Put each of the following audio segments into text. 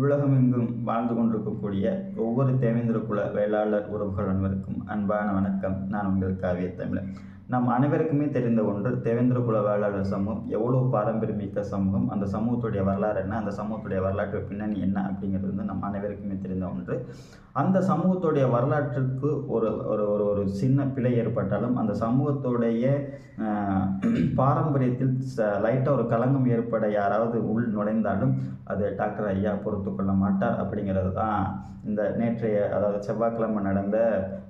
உலகமெங்கும் வாழ்ந்து கொண்டிருக்கக்கூடிய ஒவ்வொரு தேவேந்திர குல வேளாளர் உறவுகள் அனைவருக்கும் அன்பான வணக்கம். நான் உங்கள் காவிய தமிழன். நம் அனைவருக்குமே தெரிந்த ஒன்று தேவேந்திர குல வேளாளர் சமூகம் எவ்வளோ பாரம்பரியமிக்க சமூகம் அந்த சமூகத்துடைய வரலாறு என்ன அந்த சமூகத்துடைய வரலாற்று பின்னணி என்ன அப்படிங்கிறது வந்து நம் அனைவருக்குமே தெரிந்த ஒன்று. அந்த சமூகத்துடைய வரலாற்றுக்கு ஒரு ஒரு ஒரு ஒரு சின்ன பிழை ஏற்பட்டாலும் அந்த சமூகத்துடைய பாரம்பரியத்தில் ச லைட்டாக ஒரு களங்கம் ஏற்பட யாராவது உள் நுழைந்தாலும் அது டாக்டர் ஐயா பொறுத்து கொள்ள மாட்டார் அப்படிங்கிறது தான் இந்த நேற்றைய அதாவது செவ்வாய்க்கிழமை நடந்த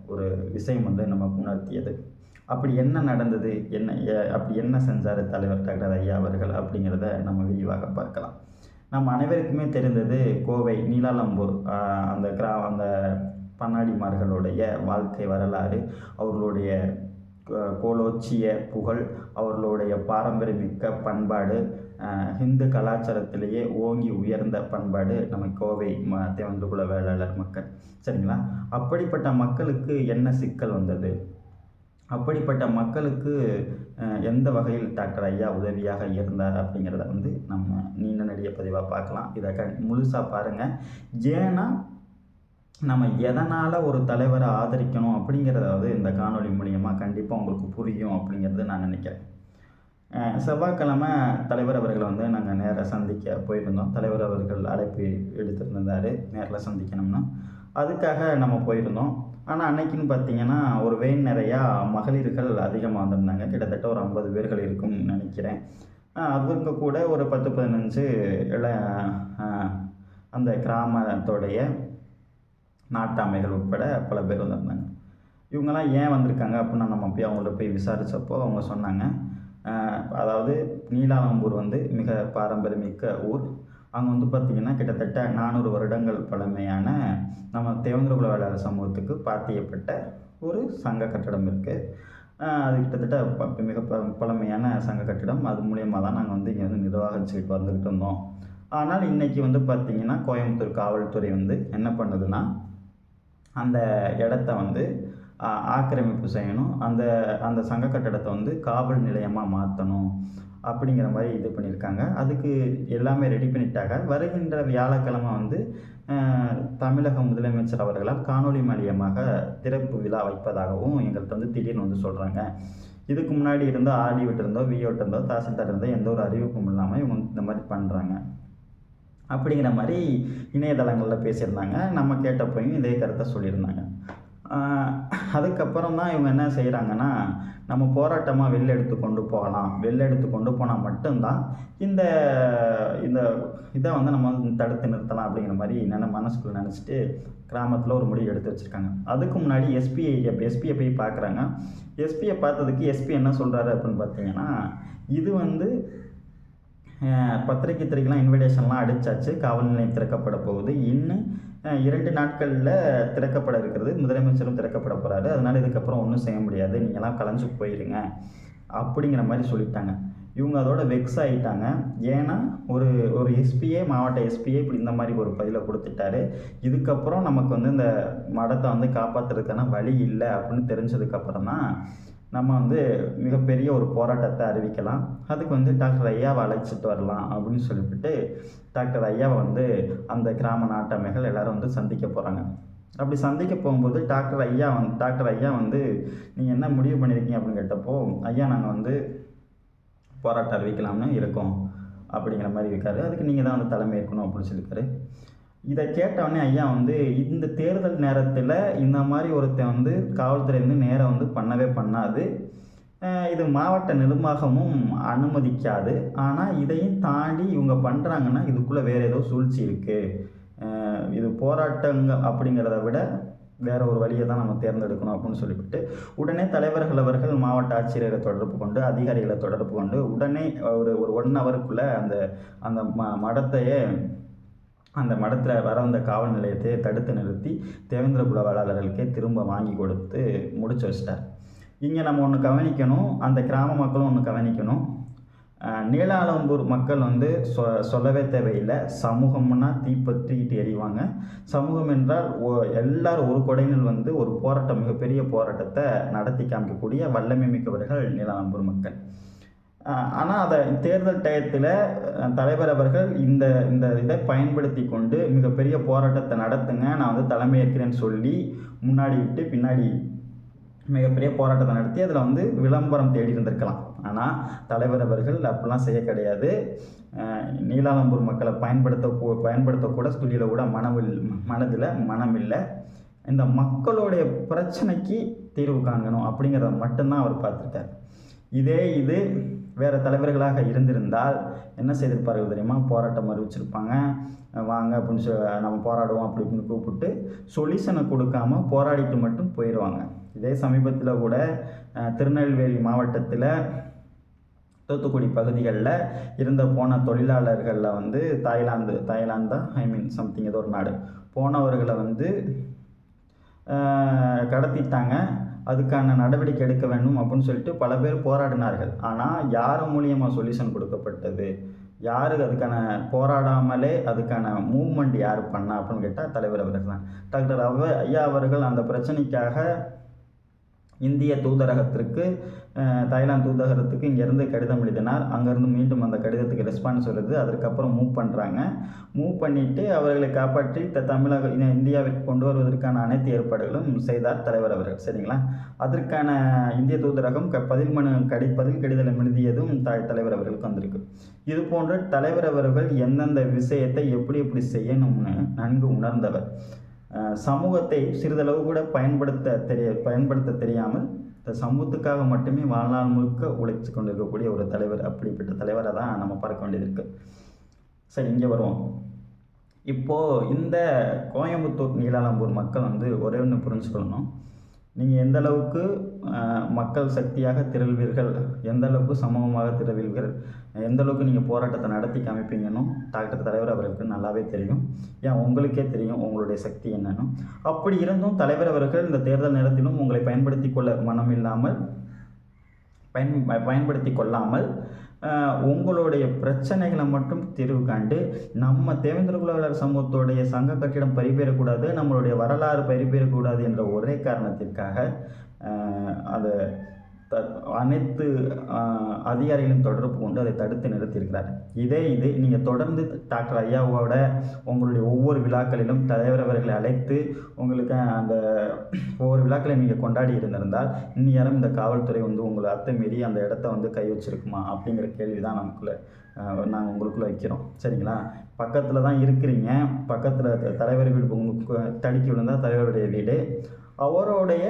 ஒரு விஷயம் வந்து நமக்கு உணர்த்தியது. அப்படி என்ன நடந்தது? என்ன ஏ- அப்படி என்ன செஞ்சார் தலைவர் டாக்டர் ஐயா அவர்கள் அப்படிங்கிறத நம்ம விரிவாக பார்க்கலாம். நம்ம அனைவருக்குமே தெரிந்தது கோவை நீலாலம்பூர் அந்த கிரா அந்த பண்ணாடிமார்களுடைய வாழ்க்கை வரலாறு அவர்களுடைய கோலோச்சிய புகழ் அவர்களுடைய பாரம்பரியமிக்க பண்பாடு ஹிந்து கலாச்சாரத்திலேயே ஓங்கி உயர்ந்த பண்பாடு நம்ம கோவை ம தேவந்துகுல வேளாளர் மக்கள். சரிங்களா? அப்படிப்பட்ட மக்களுக்கு என்ன சிக்கல் வந்தது? அப்படிப்பட்ட மக்களுக்கு எந்த வகையில் டாக்டர் ஐயா உதவியாக இருந்தார் அப்படிங்கிறத வந்து நம்ம நீண்ட நெடிய பதிவாக பார்க்கலாம். இதை க முழுசாக பாருங்கள் ஏன்னா நம்ம எதனால் ஒரு தலைவரை ஆதரிக்கணும் அப்படிங்கிறத வந்து இந்த காணொளி மூலியமாக கண்டிப்பாக உங்களுக்கு புரியும் அப்படிங்கிறது நான் நினைக்கிறேன். செவ்வாய்க்கிழமை தலைவர் அவர்களை வந்து நாங்கள் நேராக சந்திக்க போயிருந்தோம். தலைவர் அவர்கள் அழைப்பு எடுத்திருந்தார். நேரில் சந்திக்கணும்னா. அதுக்காக நம்ம போயிருந்தோம். ஆனால் அன்னைக்குன்னு பார்த்தீங்கன்னா ஒரு வேன் நிறையா மகளிர்கள் அதிகமாக வந்திருந்தாங்க கிட்டத்தட்ட ஒரு ஐம்பது பேர்கள் இருக்கும்னு நினைக்கிறேன். அவங்க கூட ஒரு பத்து பதினஞ்சு இள அந்த கிராமத்தோடைய நாட்டாமைகள் உட்பட பல பேர் வந்திருந்தாங்க. இவங்கெல்லாம் ஏன் வந்திருக்காங்க அப்படின்னு நம்ம போய் அவங்கள்ட்ட போய் விசாரித்தப்போ அவங்க சொன்னாங்க. அதாவது நீலாலம்பூர் வந்து மிக பாரம்பரியமிக்க ஊர். அங்கே வந்து பார்த்திங்கன்னா கிட்டத்தட்ட நானூறு வருடங்கள் பழமையான நம்ம தேவேந்திரகுல வேளாளர் சமூகத்துக்கு பாத்தியப்பட்ட ஒரு சங்க கட்டடம் இருக்குது அது கிட்டத்தட்ட மிக ப பழமையான சங்க கட்டிடம். அது மூலியமாக தான் நாங்கள் வந்து இங்கே வந்து நிர்வாகிச்சுக்கிட்டு வந்துக்கிட்டு இருந்தோம். ஆனால் இன்றைக்கி வந்து பார்த்திங்கன்னா கோயம்புத்தூர் காவல்துறை வந்து என்ன பண்ணுதுன்னா அந்த இடத்த வந்து ஆக்கிரமிப்பு செய்யணும். அந்த அந்த சங்க கட்டடத்தை வந்து காவல் நிலையமாக மாற்றணும் அப்படிங்கிற மாதிரி இது பண்ணியிருக்காங்க. அதுக்கு எல்லாமே ரெடி பண்ணிட்டாங்க. வருகின்ற வியாழக்கிழமை வந்து தமிழக முதலமைச்சர் அவர்களால் காணொளி மாலியமாக திறப்பு விழா வைப்பதாகவும் எங்கள்கிட்ட வந்து திடீர்னு வந்து சொல்கிறாங்க இதுக்கு முன்னாடி இருந்தோ ஆடி விட்டிருந்தோ விஓட்டு இருந்தோ தாசில்தார் இருந்தோ எந்த ஒரு அறிவிப்பும் இல்லாமல் இவங்க இந்த மாதிரி பண்ணுறாங்க அப்படிங்கிற மாதிரி இணையதளங்களில் பேசியிருந்தாங்க. நம்ம கேட்டப்பையும் இதே கருத்தை சொல்லியிருந்தாங்க. அதுக்கப்புறம் தான் இவங்க என்ன செய்கிறாங்கன்னா நம்ம போராட்டமாக வெளில எடுத்து கொண்டு போகலாம். வெளில எடுத்து கொண்டு போனால் மட்டும்தான் இந்த இந்த இதை வந்து நம்ம தடுத்து நிறுத்தலாம் அப்படிங்கிற மாதிரி நினை மனசுக்குள்ள நினச்சிட்டு கிராமத்தில் ஒரு முடிவு எடுத்து வச்சுருக்காங்க. அதுக்கு முன்னாடி எஸ்பிஐ எஸ்பியை போய் பார்க்குறாங்க எஸ்பியை பார்த்ததுக்கு எஸ்பி என்ன சொல்கிறாரு அப்படின்னு பார்த்தீங்கன்னா இது வந்து பத்திரிகை பத்திரிக்கை துறைக்கெலாம் இன்விடேஷன்லாம் அடித்தாச்சு காவல் நிலையம் திறக்கப்பட போகுது. இன்னும் இரண்டு நாட்களில் திறக்கப்பட இருக்கிறது. முதலமைச்சரும் திறக்கப்பட போகிறாரு அதனால் இதுக்கப்புறம் ஒன்றும் செய்ய முடியாது. நீங்களாம் கலைஞ்சு போயிடுங்க அப்படிங்கிற மாதிரி சொல்லிட்டாங்க. இவங்க அதோட வெக்ஸ் ஆகிட்டாங்க ஏன்னா ஒரு ஒரு எஸ்பிஏ மாவட்ட எஸ்பியே இப்படி இந்த மாதிரி ஒரு பதிலை கொடுத்துட்டாரு. இதுக்கப்புறம் நமக்கு வந்து இந்த மடத்தை வந்து காப்பாற்றுறதுக்கான வழி இல்லை அப்படின்னு தெரிஞ்சதுக்கப்புறம் தான் நம்ம வந்து மிகப்பெரிய ஒரு போராட்டத்தை அறிவிக்கலாம். அதுக்கு வந்து டாக்டர் ஐயாவை அழைச்சிட்டு வரலாம் அப்படின்னு சொல்லிவிட்டு டாக்டர் ஐயாவை வந்து அந்த கிராம நாட்டமைகள் எல்லாரும் வந்து சந்திக்க போகிறாங்க அப்படி சந்திக்க போகும்போது டாக்டர் ஐயா வந்து டாக்டர் ஐயா வந்து நீங்கள் என்ன முடிவு பண்ணியிருக்கீங்க அப்படின்னு கேட்டப்போ ஐயா நாங்கள் வந்து போராட்டம் அறிவிக்கலாம்னு இருக்கோம். அப்படிங்கிற மாதிரி இருக்காரு. அதுக்கு நீங்கள் தான் வந்து தலைமை இருக்கணும் அப்படின்னு சொல்லியிருக்காரு. இதை கேட்டவுடனே ஐயா வந்து இந்த தேர்தல் நேரத்தில் இந்த மாதிரி ஒருத்தன் வந்து காவல்துறை வந்து நேரம் வந்து பண்ணவே பண்ணாது. இது மாவட்ட நிர்வாகமும் அனுமதிக்காது. ஆனால் இதையும் தாண்டி இவங்க பண்ணுறாங்கன்னா இதுக்குள்ளே வேறு ஏதோ சூழ்ச்சி இருக்குது இது போராட்டங்க அப்படிங்கிறத விட வேற ஒரு வழியை தான் நம்ம தேர்ந்தெடுக்கணும் அப்படின்னு சொல்லிவிட்டு உடனே தலைவர்கள் அவர்கள் மாவட்ட ஆட்சியரை தொடர்பு கொண்டு அதிகாரிகளை தொடர்பு கொண்டு உடனே ஒரு ஒரு ஒன் ஹவருக்குள்ளே அந்த அந்த ம மடத்தையே அந்த மடத்தில் வர வந்த காவல் நிலையத்தை தடுத்து நிறுத்தி தேவேந்திரகுல வேளாளர்களுக்கே திரும்ப வாங்கி கொடுத்து முடிச்சு வச்சிட்டார். இங்கே நம்ம ஒன்று கவனிக்கணும் அந்த கிராம மக்களும் ஒன்று கவனிக்கணும். அஹ் நீலாலம்பூர் மக்கள் வந்து சொ சொல்லவே தேவையில்லை. சமூகம்னா தீப்பற்றிக்கிட்டு எறிவாங்க. சமூகம் என்றால் ஒ- எல்லாரும் ஒரு கொடையில் வந்து ஒரு போராட்டம் மிகப்பெரிய போராட்டத்தை நடத்தி காமிக்கக்கூடிய வல்லமை மிக்கவர்கள் நீலாலம்பூர் மக்கள். ஆனால் அதை தேர்தல் டயத்தில் தலைவர் அவர்கள் இந்த இந்த இதை பயன்படுத்தி கொண்டு மிகப்பெரிய போராட்டத்தை நடத்துங்க நான் வந்து தலைமையேற்கிறேன்னு சொல்லி முன்னாடி விட்டு பின்னாடி மிகப்பெரிய போராட்டத்தை நடத்தி அதில் வந்து விளம்பரம் தேடி இருந்திருக்கலாம். ஆனால் தலைவர் அவர்கள் அப்படிலாம் செய்ய கிடையாது. நீலாலம்பூர் மக்களை பயன்படுத்த பயன்படுத்தக்கூட துளியில் கூட மனவில் மனதில் மனம் இல்லை. இந்த மக்களுடைய பிரச்சனைக்கு தீர்வு காணணும் அப்படிங்கிறத மட்டும்தான் அவர் பார்த்துருக்கார். இதே இது வேறு தலைவர்களாக இருந்திருந்தால் என்ன செய்திருப்பார்கள் தெரியுமா? போராட்டம் அறிவிச்சிருப்பாங்க. வாங்க அப்படின்னு சொ நம்ம போராடுவோம் அப்படி இப்படின்னு கூப்பிட்டு சொல்யூஷனை கொடுக்காம போராடிட்டு மட்டும் போயிடுவாங்க. இதே சமீபத்தில் கூட திருநெல்வேலி மாவட்டத்தில் தூத்துக்குடி பகுதிகளில் இருந்த போன தொழிலாளர்களில் வந்து தாய்லாந்து தாய்லாந்து தான் ஐ மீன் சம்திங் ஏதோ ஒரு நாடு. போனவர்களை வந்து கடத்திட்டாங்க. அதுக்கான நடவடிக்கை எடுக்க வேண்டும் அப்படின்னு சொல்லிட்டு பல பேர் போராடினார்கள். ஆனால் யார் மூலியமாக சொல்யூஷன் கொடுக்கப்பட்டது? யார் அதுக்கான போராடாமலே அதுக்கான மூவ்மெண்ட் யார் பண்ணா அப்படின்னு கேட்டால் தலைவர் அவர்கள் தான். டாக்டர் அவ ஐயா அவர்கள் அந்த பிரச்சனைக்காக இந்திய தூதரகத்திற்கு தாய்லாந்து தூதரகத்துக்கு இங்கேருந்து கடிதம் எழுதினார். அங்கேருந்து மீண்டும் அந்த கடிதத்துக்கு ரெஸ்பான்ஸ் வருது. அதற்கப்புறம் மூவ் பண்ணுறாங்க மூவ் பண்ணிவிட்டு அவர்களை காப்பாற்றி த தமிழக இந்தியாவிற்கு கொண்டு வருவதற்கான அனைத்து ஏற்பாடுகளும் செய்தார் தலைவர் அவர்கள். சரிங்களா? அதற்கான இந்திய தூதரகம் க பதில் மனு கடி பதில் கடிதம் எழுதியதும் த தலைவர் அவர்களுக்கு வந்திருக்கு. இது போன்ற தலைவர் அவர்கள் எந்தெந்த விஷயத்தை எப்படி எப்படி செய்யணும்னு நன்கு உணர்ந்தவர். சமூகத்தை சிறிதளவு கூட பயன்படுத்த தெரிய பயன்படுத்த தெரியாமல் இந்த சமூகத்துக்காக மட்டுமே வாழ்நாள் முழுக்க உழைச்சு கொண்டிருக்கக்கூடிய ஒரு தலைவர் அப்படிப்பட்ட தலைவரை தான் நம்ம பார்க்க வேண்டியது இருக்குது சரி இங்கே வருவோம். இப்போது இந்த கோயம்புத்தூர் நீலாலம்பூர் மக்கள் வந்து ஒரே ஒன்று புரிஞ்சுக்கணும். நீங்கள் எந்த அளவுக்கு மக்கள் சக்தியாக திரள்வீர்கள் எந்த அளவுக்கு சமூகமாக திரள்வீர்கள் எந்த அளவுக்கு நீங்கள் போராட்டத்தை நடத்தி காமிப்பீங்கன்னு டாக்டர் தலைவர் அவர்களுக்கு நல்லாவே தெரியும். ஏன்? உங்களுக்கே தெரியும் உங்களுடைய சக்தி என்னன்னு. அப்படி இருந்தும் தலைவர் அவர்கள் இந்த தேர்தல் நேரத்திலும் உங்களை பயன்படுத்தி கொள்ள மனம் இல்லாமல் பயன் ப- பயன்படுத்தி கொள்ளாமல் உங்களுடைய பிரச்சனைகளை மட்டும் தீர்வு காண்டு நம்ம தேவேந்திர குலவேலர் சமூகத்துடைய சங்க கட்டிடம் பறிபேறக்கூடாது நம்மளுடைய வரலாறு பறிபேறக்கூடாது என்ற ஒரே காரணத்திற்காக அதை த அனைத்து அதிகாரிகளும் அதிகாரிகளையும் தொடர்பு கொண்டு அதை தடுத்து நிறுத்தியிருக்கிறார். இதே இது நீங்கள் தொடர்ந்து டாக்டர் ஐயாவோட உங்களுடைய ஒவ்வொரு விழாக்களிலும் தலைவர் அவர்களை அழைத்து உங்களுக்கு அந்த ஒவ்வொரு விழாக்களை நீங்கள் கொண்டாடி இருந்திருந்தால் இந்நேரம் இந்த காவல்துறை வந்து உங்களை அத்துமீறி அந்த இடத்த வந்து கை வச்சிருக்குமா அப்படிங்கிற கேள்வி தான் நமக்குள்ளே நாங்கள் உங்களுக்குள்ளே வைக்கிறோம். சரிங்களா? பக்கத்தில் தான் இருக்கிறீங்க. பக்கத்தில் தலைவர் வீடு உங்களுக்கு தடுக்கி விழுந்தால் தலைவருடைய வீடு. அவருடைய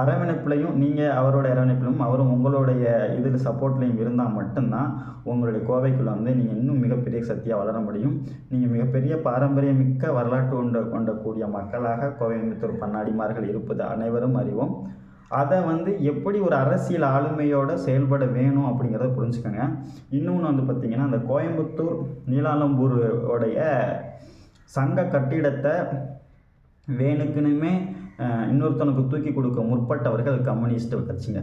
அரவணைப்புலையும் நீங்கள் அவரோட அரவணைப்பிலும் அவரும் உங்களுடைய இதில் சப்போர்ட்லையும் இருந்தால் மட்டும்தான் உங்களுடைய கோவைக்குள்ளே வந்து நீங்கள் இன்னும் மிகப்பெரிய சக்தியாக வளர முடியும். நீங்கள் மிகப்பெரிய பாரம்பரியமிக்க வரலாற்று கொண்ட கொண்டக்கூடிய மக்களாக கோயம்புத்தூர் பண்ணாடிமார்கள் இருப்பது அனைவரும் அறிவோம். அதை வந்து எப்படி ஒரு அரசியல் ஆளுமையோட செயல்பட வேணும் அப்படிங்கிறத புரிஞ்சுக்கோங்க. இன்னொன்று வந்து பார்த்திங்கன்னா அந்த கோயம்புத்தூர் நீலாலம்பூர் உடைய சங்க கட்டிடத்தை வேணுக்குனுமே இன்னொருத்தனுக்கு தூக்கி கொடுக்க முற்பட்டவர்கள் கம்யூனிஸ்ட் கட்சிங்க.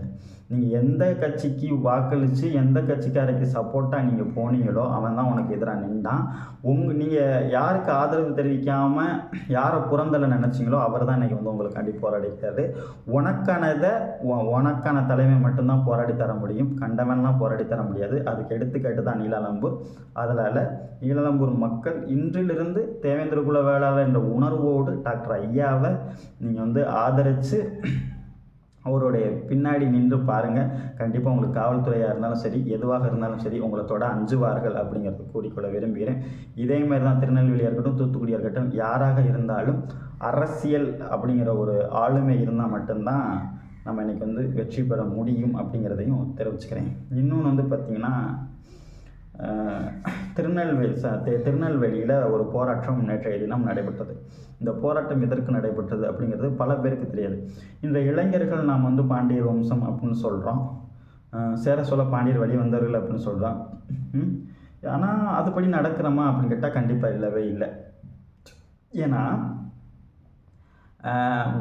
நீங்கள் எந்த கட்சிக்கு வாக்களித்து எந்த கட்சிக்காரருக்கு சப்போர்ட்டாக நீங்கள் போனீங்களோ அவன் தான் உனக்கு எதிராக நின்றான் உங்க நீங்கள் யாருக்கு ஆதரவு தெரிவிக்காமல் யாரை புறந்தலை நினச்சிங்களோ அவர் தான் இன்றைக்கி வந்து உங்களுக்காண்டி போராடி இருக்காரு உனக்கானதை உனக்கான தலைமை மட்டும்தான் போராடி தர முடியும். கண்டவன்லாம் போராடி தர முடியாது. அதுக்கு எடுத்துக்காட்டு தான் நீலாலம்பூர் அதனால் நீலாலம்பூர் மக்கள் இன்றிலிருந்து தேவேந்திர குல வேளாளர் என்ற உணர்வோடு டாக்டர் ஐயாவை நீங்கள் வந்து ஆதரித்து அவருடைய பின்னாடி நின்று பாருங்கள் கண்டிப்பாக உங்களுக்கு காவல்துறையாக இருந்தாலும் சரி எதுவாக இருந்தாலும் சரி உங்களை தொட அஞ்சுவார்கள் அப்படிங்கிறது கூறிக்கொள்ள விரும்புகிறேன். இதே மாதிரி தான் திருநெல்வேலியாக இருக்கட்டும் தூத்துக்குடியாக இருக்கட்டும் யாராக இருந்தாலும் அரசியல் அப்படிங்கிற ஒரு ஆளுமை இருந்தால் மட்டும்தான் நம்ம இன்றைக்கி வந்து வெற்றி பெற முடியும் அப்படிங்கிறதையும் தெரிவிச்சுக்கிறேன். இன்னொன்று வந்து பார்த்திங்கன்னா திருநெல்வேலி ச திருநெல்வேலியில் ஒரு போராட்டம் நேற்றைய தினம் நடைபெற்றது. இந்த போராட்டம் எதற்கு நடைபெற்றது அப்படிங்கிறது பல பேருக்கு தெரியாது. இன்றைய இளைஞர்கள் நாம் வந்து பாண்டியர் வம்சம் அப்படின்னு சொல்கிறோம் சேர சோழ பாண்டியர் வழி வந்தவர்கள் அப்படின்னு சொல்கிறோம் ஆனால் அதுபடி நடக்கிறோமா அப்படின்னு கேட்டால் கண்டிப்பாக இல்லவே இல்லை. ஏன்னா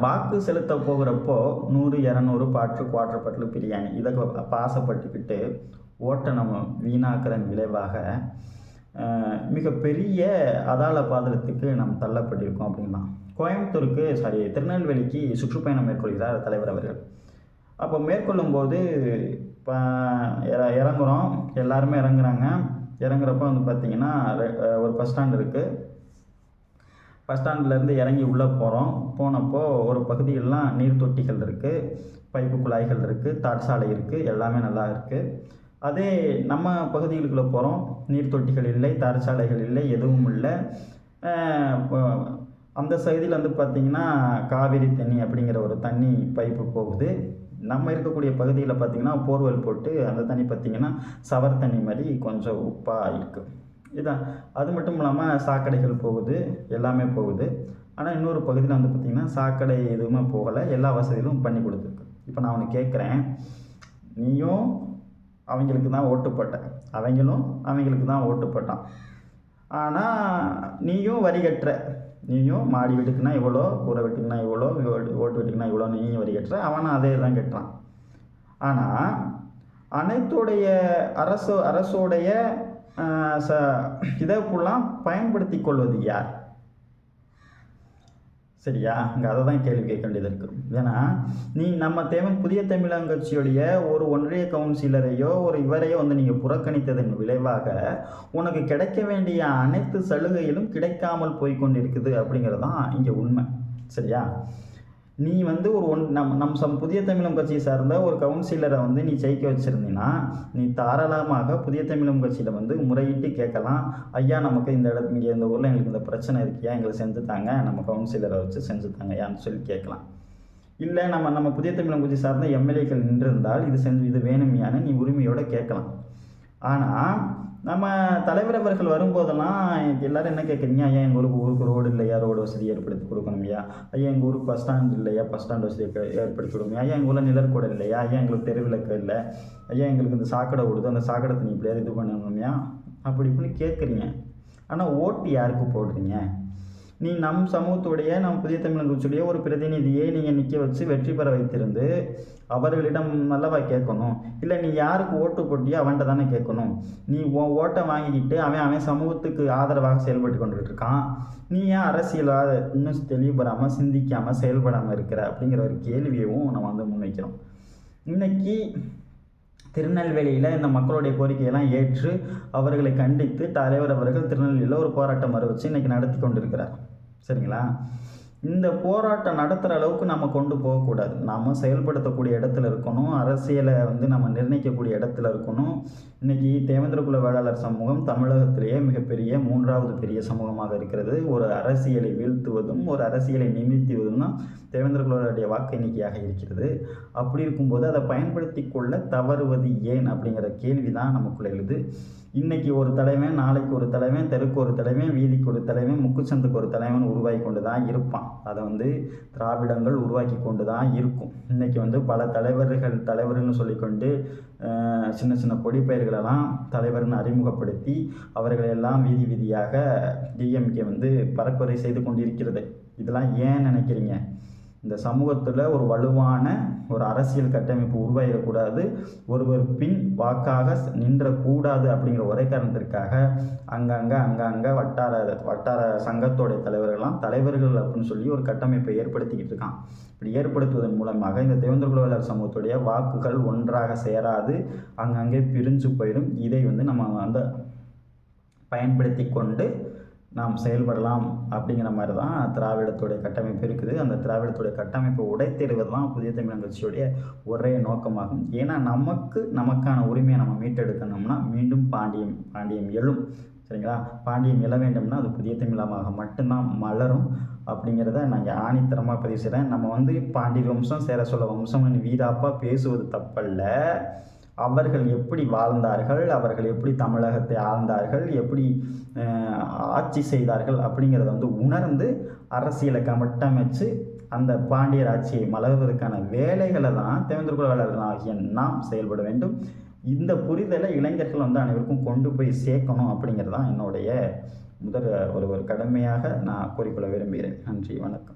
வாக்கு செலுத்த போகிறப்போ நூறு இரநூறு பாட்டு குவாட்டர் பாட்டில் பிரியாணி. இதை பாசப்பட்டுக்கிட்டு ஓட்டை நம்ம வீணாக்குறன் விளைவாக மிகப்பெரிய அதால பாதலத்துக்கு நாம் தள்ளப்பட்டிருக்கோம் அப்படின்லாம் கோயம்புத்தூருக்கு சாரி திருநெல்வேலிக்கு சுற்றுப்பயணம் மேற்கொள்கிறார் தலைவர் அவர்கள். அப்போ மேற்கொள்ளும்போது இப்போ இறங்குறோம். எல்லாருமே இறங்குறாங்க. இறங்குறப்ப வந்து பார்த்திங்கன்னா ஒரு பஸ் ஸ்டாண்ட் இருக்குது பஸ் ஸ்டாண்ட்லேருந்து இறங்கி உள்ளே போகிறோம் போனப்போ ஒரு பகுதியெல்லாம் நீர் தொட்டிகள் இருக்குது பைப்பு குழாய்கள் இருக்குது தாட்சாலை இருக்குது எல்லாமே நல்லா இருக்குது அதே நம்ம பகுதிகளுக்குள்ளே போகிறோம் நீர்த்தொட்டிகள் இல்லை தரச்சாலைகள் இல்லை எதுவும் இல்லை. அந்த சைடில் வந்து பார்த்திங்கன்னா காவிரி தண்ணி அப்படிங்கிற ஒரு தண்ணி பைப்பு போகுது. நம்ம இருக்கக்கூடிய பகுதியில் பார்த்திங்கன்னா போர்வெல் போட்டு அந்த தண்ணி பார்த்திங்கன்னா சவர் தண்ணி மாதிரி கொஞ்சம் உப்பாக இருக்குது இதான். அது மட்டும் இல்லாமல் சாக்கடைகள் போகுது. எல்லாமே போகுது. ஆனால் இன்னொரு பகுதியில் வந்து பார்த்திங்கன்னா சாக்கடை எதுவுமே போகலை. எல்லா வசதிகளும் பண்ணி கொடுத்துருக்கு. இப்போ நான் உனக்கு கேட்குறேன் நீயும் அவங்களுக்கு தான் ஓட்டு அவங்களும் அவங்களுக்கு தான் ஓட்டு போட்டான். ஆனால் நீயும் வரி கட்டுற. நீயும் மாடி வீட்டுக்குன்னா இவ்வளோ கூரை வீட்டுக்குனா இவ்வளோ ஓட்டு வீட்டுக்குன்னா இவ்வளோ நீயும் வரி கட்டுற. அவனும் அதே தான் கட்டுறான். ஆனால் அனைத்துடைய அரசு அரசோடைய ச இதை ஃபுல்லாக பயன்படுத்தி கொள்வது யார்? சரியா? அங்கே அதை தான் கேள்வி கேட்க வேண்டியது ஏன்னா நீ நம்ம தேவன் புதிய தமிழங்கட்சியுடைய ஒரு ஒன்றிய கவுன்சிலரையோ ஒரு இவரையோ வந்து நீங்கள் புறக்கணித்ததன் விளைவாக உனக்கு கிடைக்க வேண்டிய அனைத்து சலுகைகளும் கிடைக்காமல் போய் கொண்டிருக்குது அப்படிங்கிறது தான் இங்கே உண்மை. சரியா? நீ வந்து ஒரு ஒன் நம் நம் சம் புதிய தமிழம் கட்சியை சார்ந்த ஒரு கவுன்சிலரை வந்து நீ ஜெயிக்க வச்சுருந்தீங்கன்னா நீ தாராளமாக புதிய தமிழம் கட்சியில் வந்து முறையிட்டு கேட்கலாம். ஐயா நமக்கு இந்த இடத்து இங்கே இந்த ஊரில் எங்களுக்கு இந்த பிரச்சனை இருக்கியா? எங்களுக்கு செஞ்சு தாங்க நம்ம கவுன்சிலரை வச்சு செஞ்சு தாங்கயான்னு சொல்லி கேட்கலாம். இல்லை நம்ம நம்ம புதிய தமிழம் கட்சி சார்ந்த எம்எல்ஏக்கள் நின்றிருந்தால் இது செஞ்சு இது வேணுமையான நீ உரிமையோடு கேட்கலாம். ஆனால் நம்ம தலைவர் அவர்கள் வரும்போதெல்லாம் எல்லாரும் என்ன கேட்குறீங்க? ஐயா எங்கள் ஊருக்கு ஊருக்கு ரோடு இல்லையா? ரோடு வசதி ஏற்படுத்தி கொடுக்கணுமையா ஐயா. எங்கள் ஊருக்கு பஸ் ஸ்டாண்ட் இல்லையா? பஸ் ஸ்டாண்ட் வசதி ஏற்படுத்தி கொடுக்கணும். ஐயா எங்கள் ஊரில் நிழற்கூட இல்லையா? ஐயா எங்களுக்கு தெருவிளக்கு இல்லை. ஐயா எங்களுக்கு இந்த சாக்கடை விடுது அந்த சாக்கடை தண்ணி இப்படியாவது இது பண்ணணுமையா அப்படி இப்படின்னு கேட்குறீங்க. ஆனால் ஓட்டு யாருக்கு போடுறீங்க? நீ நம் சமூகத்துடைய நம் புதிய தமிழகத்துடைய ஒரு பிரதிநிதியை நீங்கள் நிற்க வச்சு வெற்றி பெற வைத்திருந்து அவர்களிடம் நல்லவா கேட்கணும்? இல்லை நீ யாருக்கு ஓட்டு போட்டியோ அவன்கிட்ட தானே கேட்கணும். நீ உன் ஓட்டை வாங்கிக்கிட்டு அவன் அவன் சமூகத்துக்கு ஆதரவாக செயல்பட்டு கொண்டுட்டு இருக்கான் நீ ஏன் அரசியலாக இன்னும் தெளிவுபடாமல் சிந்திக்காமல் செயல்படாமல் இருக்கிற? அப்படிங்கிற ஒரு கேள்வியவும் நம்ம வந்து முன்வைக்கிறோம். இன்னைக்கு திருநெல்வேலியில் இந்த மக்களுடைய கோரிக்கையெல்லாம் ஏற்று அவர்களை கண்டித்து தலைவர் அவர்கள் திருநெல்வேலியில் ஒரு போராட்டம் வர வச்சு இன்னைக்கு நடத்தி கொண்டிருக்கிறார். சரிங்களா? இந்த போராட்டம் நடத்துகிற அளவுக்கு நம்ம கொண்டு போகக்கூடாது. நாம் செயல்படுத்தக்கூடிய இடத்துல இருக்கணும். அரசியலை வந்து நம்ம நிர்ணயிக்கக்கூடிய இடத்துல இருக்கணும். இன்னைக்கு தேவேந்திர குல வேளாளர் சமூகம் தமிழகத்திலேயே மிகப்பெரிய மூன்றாவது பெரிய சமூகமாக இருக்கிறது. ஒரு அரசியலை வீழ்த்துவதும் ஒரு அரசியலை நிமித்துவதும் தான் தேவேந்திர குலருடைய வாக்கு எண்ணிக்கையாக இருக்கிறது. அப்படி இருக்கும்போது அதை பயன்படுத்தி கொள்ள தவறுவது ஏன் அப்படிங்கிற கேள்வி தான் நமக்குள்ள எழுது. இன்னைக்கு ஒரு தலைவன் நாளைக்கு ஒரு தலைவன் தெருக்கு ஒரு தலைவன் வீதிக்கு ஒரு தலைவன் முக்குச்சந்துக்கு ஒரு தலைவன் உருவாகி கொண்டு தான் இருப்பான். அதை வந்து திராவிடங்கள் உருவாக்கி கொண்டு தான் இருக்கும். இன்னைக்கு வந்து பல தலைவர்கள் தலைவர்கள்னு சொல்லிக்கொண்டு சின்ன சின்ன பொடி பெயர்களெல்லாம் தலைவர்னு அறிமுகப்படுத்தி அவர்களெல்லாம் வீதி வீதியாக டிஎம்கே வந்து பரப்புரை செய்து கொண்டிருக்கிறது. இதெல்லாம் ஏன் நினைக்கிறீங்க? இந்த சமூகத்தில் ஒரு வலுவான ஒரு அரசியல் கட்டமைப்பு உருவாகிடக்கூடாது ஒருவர் பின் வாக்காக நின்றக்கூடாது அப்படிங்கிற ஒரே காரணத்திற்காக அங்கங்கே அங்கங்கே வட்டார வட்டார சங்கத்தோடைய தலைவர்கள்லாம் தலைவர்கள் அப்படின்னு சொல்லி ஒரு கட்டமைப்பை ஏற்படுத்திக்கிட்டு இருக்கான். இப்படி ஏற்படுத்துவதன் மூலமாக இந்த தேவேந்திர குலவேலர் சமூகத்துடைய வாக்குகள் ஒன்றாக சேராது அங்கங்கே பிரிஞ்சு போயிடும். இதை வந்து நம்ம வந்து பயன்படுத்தி கொண்டு நாம் செயல்படலாம் அப்படிங்கிற மாதிரி தான் திராவிடத்துடைய கட்டமைப்பு இருக்குது. அந்த திராவிடத்துடைய கட்டமைப்பை உடைத்தெறிவது தான் புதிய தமிழ் கட்சியுடைய ஒரே நோக்கமாகும். ஏன்னா நமக்கு நமக்கான உரிமையை நம்ம மீட்டெடுக்கணும்னா மீண்டும் பாண்டியம் பாண்டியம் எழும். சரிங்களா? பாண்டியம் எழ வேண்டும்னா அது புதிய தமிழமாக மட்டும்தான் மலரும் அப்படிங்கிறத நான் இங்கே ஆணித்தரமாக பதிவு செய்கிறேன் நம்ம வந்து பாண்டிய வம்சம் சேர சொல்ல வம்சம்னு வீராப்பாக பேசுவது தப்பல்ல. அவர்கள் எப்படி வாழ்ந்தார்கள் அவர்கள் எப்படி தமிழகத்தை ஆழ்ந்தார்கள் எப்படி ஆட்சி செய்தார்கள் அப்படிங்கிறத வந்து உணர்ந்து அரசியலை கட்டமைச்சு அந்த பாண்டியர் ஆட்சியை மலர்வதற்கான வேலைகளை தான் தேவேந்திர குலவேளர்கள் ஆகிய நாம் செயல்பட வேண்டும். இந்த புரிதலை இளைஞர்கள் வந்து அனைவருக்கும் கொண்டு போய் சேர்க்கணும் அப்படிங்கிறது தான் என்னுடைய முதல் ஒரு ஒரு கடமையாக நான் கூறிக்கொள்ள விரும்புகிறேன். நன்றி வணக்கம்.